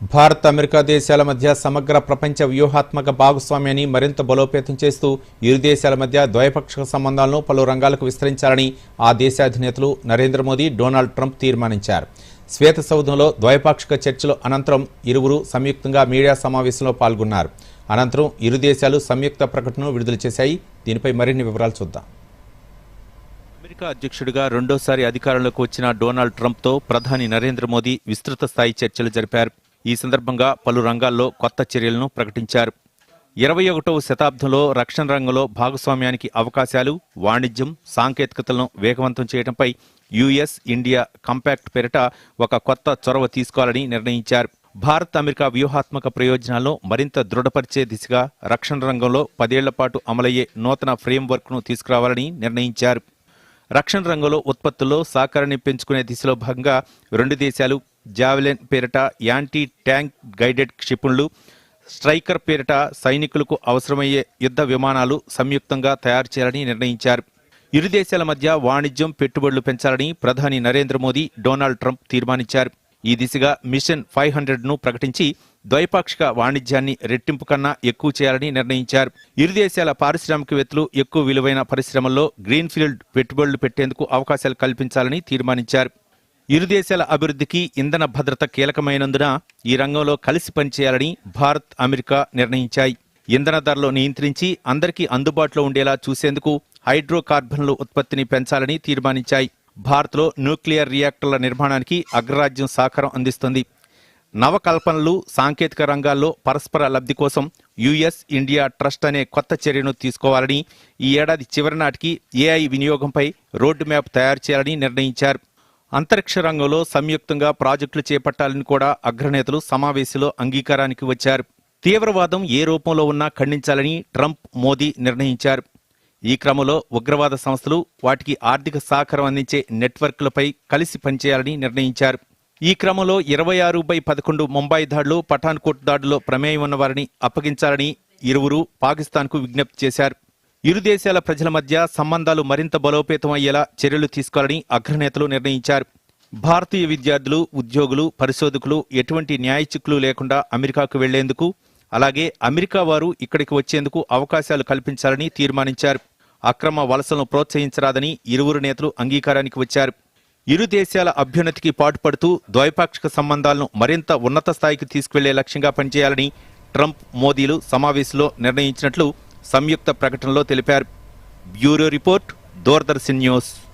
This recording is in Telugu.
భారత్ అమెరికా దేశాల మధ్య సమగ్ర ప్రపంచ వ్యూహాత్మక భాగస్వామ్యాన్ని మరింత బలోపేతం చేస్తూ ఇరు దేశాల మధ్య ద్వైపాక్షిక సంబంధాలను పలు రంగాలకు విస్తరించాలని ఆ దేశాధినేతలు నరేంద్ర మోదీ డొనాల్డ్ ట్రంప్ తీర్మానించారు. శ్వేత సౌధంలో ద్వైపాక్షిక చర్చల అనంతరం ఇరువురు సంయుక్తంగా మీడియా సమావేశంలో పాల్గొన్నారు. అనంతరం ఇరు దేశాలు సంయుక్త ప్రకటనను విడుదల చేశాయి. దీనిపై మరిన్ని వివరాలు చూద్దాం. అమెరికా అధ్యక్షుడిగా రెండోసారి అధికారంలోకి వచ్చిన డొనాల్డ్ ట్రంప్తో ప్రధాని నరేంద్ర మోదీ విస్తృత స్థాయి చర్చలు జరిపారు. ఈ సందర్భంగా పలు రంగాల్లో కొత్త చర్యలను ప్రకటించారు. ఇరవై ఒకటవ శతాబ్దంలో రక్షణ రంగంలో భాగస్వామ్యానికి అవకాశాలు వాణిజ్యం సాంకేతికతలను వేగవంతం చేయడంపై యుఎస్ ఇండియా కంపాక్ట్ పేరిట ఒక కొత్త చొరవ తీసుకోవాలని నిర్ణయించారు. భారత్ అమెరికా వ్యూహాత్మక ప్రయోజనాలను మరింత దృఢపరిచే దిశగా రక్షణ రంగంలో పదేళ్ళ పాటు అమలయ్యే నూతన ఫ్రేమ్వర్క్ను తీసుకురావాలని నిర్ణయించారు. రక్షణ రంగంలో ఉత్పత్తుల్లో సహకారాన్ని పెంచుకునే దిశలో భాగంగా రెండు దేశాలు జావెలిన్ పేరిట యాంటీ ట్యాంక్ గైడెడ్ క్షిపణులు స్ట్రైకర్ పేరిట సైనికులకు అవసరమయ్యే యుద్ధ విమానాలు సంయుక్తంగా తయారు చేయాలని నిర్ణయించారు. ఇరు దేశాల మధ్య వాణిజ్యం పెట్టుబడులు పెంచాలని ప్రధాని నరేంద్ర మోదీ డొనాల్డ్ ట్రంప్ తీర్మానించారు. ఈ దిశగా మిషన్ ఫైవ్ హండ్రెడ్ను ప్రకటించి ద్వైపాక్షిక వాణిజ్యాన్ని రెట్టింపు కన్నా ఎక్కువ చేయాలని నిర్ణయించారు. ఇరు దేశాల పారిశ్రామికవేత్తలు ఎక్కువ విలువైన పరిశ్రమల్లో గ్రీన్ఫీల్డ్ పెట్టుబడులు పెట్టేందుకు అవకాశాలు కల్పించాలని తీర్మానించారు. ఇరు దేశాల అభివృద్ధికి ఇంధన భద్రత కీలకమైనందున ఈ రంగంలో కలిసి పనిచేయాలని భారత్ అమెరికా నిర్ణయించాయి. ఇంధన ధరలు నియంత్రించి అందరికీ అందుబాటులో ఉండేలా చూసేందుకు హైడ్రోకార్బన్ల ఉత్పత్తిని పెంచాలని తీర్మానించాయి. భారత్లో న్యూక్లియర్ రియాక్టర్ల నిర్మాణానికి అగ్రరాజ్యం సహకారం అందిస్తుంది. నవకల్పనలు సాంకేతిక రంగాల్లో పరస్పర లబ్ధి కోసం యుఎస్ ఇండియా ట్రస్ట్ అనే కొత్త చర్యను తీసుకోవాలని ఈ ఏడాది చివరి నాటికి ఏఐ వినియోగంపై రోడ్డు మ్యాప్ తయారు చేయాలని నిర్ణయించారు. అంతరిక్ష రంగంలో సంయుక్తంగా ప్రాజెక్టులు చేపట్టాలని కూడా అగ్రనేతలు సమావేశంలో అంగీకారానికి వచ్చారు. తీవ్రవాదం ఏ రూపంలో ఉన్నా ఖండించాలని ట్రంప్ మోదీ నిర్ణయించారు. ఈ క్రమంలో ఉగ్రవాద సంస్థలు వాటికి ఆర్థిక సహకారం అందించే నెట్వర్క్లపై కలిసి పనిచేయాలని నిర్ణయించారు. ఈ క్రమంలో ఇరవై ఆరు బై పదకొండు ముంబై దాడులు పఠాన్కోట్ దాడులో ప్రమేయం ఉన్నవారిని అప్పగించాలని ఇరువురు పాకిస్తాన్కు విజ్ఞప్తి చేశారు. ఇరు దేశాల ప్రజల మధ్య సంబంధాలు మరింత బలోపేతం అయ్యేలా చర్యలు తీసుకోవాలని అగ్రనేతలు నిర్ణయించారు. భారతీయ విద్యార్థులు ఉద్యోగులు పరిశోధకులు ఎటువంటి న్యాయ చిక్కులు లేకుండా అమెరికాకు వెళ్ళేందుకు అలాగే అమెరికా వారు ఇక్కడికి వచ్చేందుకు అవకాశాలు కల్పించాలని తీర్మానించారు. అక్రమ వలసలను ప్రోత్సహించరాదని ఇరువురు నేతలు అంగీకారానికి వచ్చారు. ఇరు దేశాల అభ్యున్నతికి పాటుపడుతూ ద్వైపాక్షిక సంబంధాలను మరింత ఉన్నత స్థాయికి తీసుకువెళ్ళే లక్ష్యంగా పనిచేయాలని ట్రంప్ మోదీలు సమావేశంలో నిర్ణయించినట్లు సంయుక్త ప్రకటనలో తెలిపారు. Bureau report Doordarshan news.